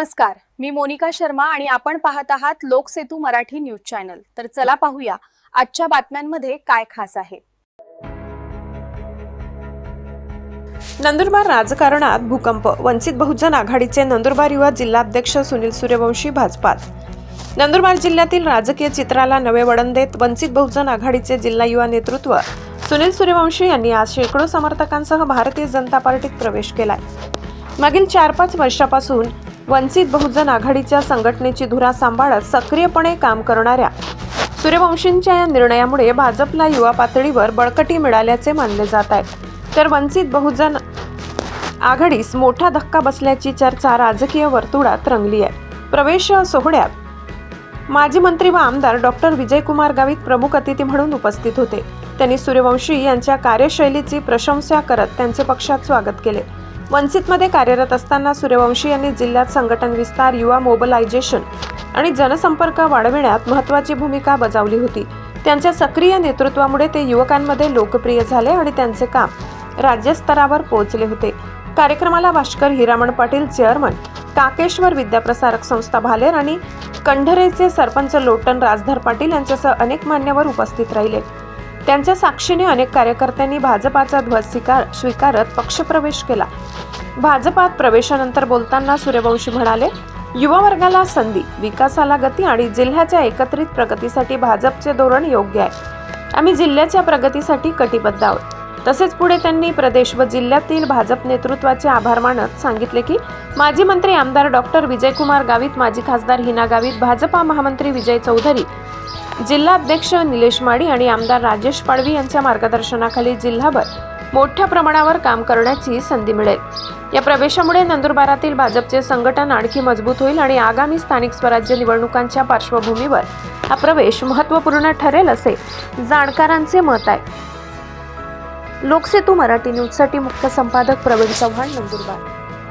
नमस्कार मी मोनिका शर्मा आणि आपण पाहत आहात लोकसेतू मराठी न्यूज चॅनल. तर चला पाहूया आजच्या बातम्यांमध्ये काय खास आहे. नंदुरबार राजकारणात भूकंप. वंचित बहुजन आघाडीचे नंदुरबार युवा जिल्हाध्यक्ष सुनील सूर्यवंशी भाजपात. नंदुरबार जिल्ह्यातील राजकीय चित्राला नवे वळण देत वंचित बहुजन आघाडीचे जिल्हा युवा नेतृत्व सुनील सूर्यवंशी यांनी आज शेकडो समर्थकांसह भारतीय जनता पार्टीत प्रवेश केलाय. मागील चार पाच वर्षापासून वंचित बहुजन आघाडीच्या संघटनेची धुरा सांभाळत सक्रियपणे काम करणाऱ्या सूर्यवंशींच्या या निर्णयामुळे भाजपला युवा पातळीवर बळकटी मिळाल्याचे मानले जात आहे तर वंचित बहुजन आघाडीस मोठा धक्का बसल्याची चर्चा राजकीय वर्तुळात रंगली आहे. प्रवेश सोहळ्यात माजी मंत्री व आमदार डॉक्टर विजयकुमार गावित प्रमुख अतिथी म्हणून उपस्थित होते. त्यांनी सूर्यवंशी यांच्या कार्यशैलीची प्रशंसा करत त्यांचे पक्षात स्वागत केले. वंचितमध्ये कार्यरत असताना सूर्यवंशी यांनी जिल्ह्यात संघटन विस्तार युवा मोबलायझेशन आणि जनसंपर्क वाढविण्यात महत्त्वाची भूमिका बजावली होती. त्यांच्या सक्रिय नेतृत्वामुळे ते युवकांमध्ये लोकप्रिय झाले आणि त्यांचे काम राज्यस्तरावर पोहोचले होते. कार्यक्रमाला भाष्कर हिरामण पाटील चेअरमन काकेश्वर विद्याप्रसारक संस्था भालेर आणि कंढरेचे सरपंच लोटन राजधर पाटील यांच्यासह अनेक मान्यवर उपस्थित राहिले. त्यांच्या साक्षीने अनेक कार्यकर्त्यांनी भाजपाचा ध्वज स्वीकार स्वीकारत पक्षप्रवेश केला. भाजपात प्रवेशानंतर बोलताना सूर्यवंशी म्हणाले युवा वर्गाला संधी विकासाला गती आणि जिल्ह्याच्या एकत्रित प्रगतीसाठी भाजपचे धोरण योग्य आहे. आम्ही जिल्ह्याच्या प्रगतीसाठी कटिबद्ध आहोत. तसेच पुढे त्यांनी प्रदेश व जिल्ह्यातील भाजप नेतृत्वाचे आभार मानत सांगितले की माजी मंत्री आमदार डॉक्टर विजयकुमार गावित माजी खासदार हिना गावित भाजपा महामंत्री विजय चौधरी जिल्हाध्यक्ष निलेश माडी आणि आमदार राजेश पाडवी यांच्या मार्गदर्शनाखाली जिल्हाभर मोठ्या प्रमाणावर काम करण्याची संधी मिळेल. या प्रवेशामुळे नंदुरबारातील भाजपचे संघटन आणखी मजबूत होईल आणि आगामी स्थानिक स्वराज्य निवडणुकांच्या पार्श्वभूमीवर हा प्रवेश महत्त्वपूर्ण ठरेल असे जाणकारांचे मत आहे. लोकसेतू मराठी न्यूजसाठी मुख्य संपादक प्रवीण चव्हाण नंदुरबार.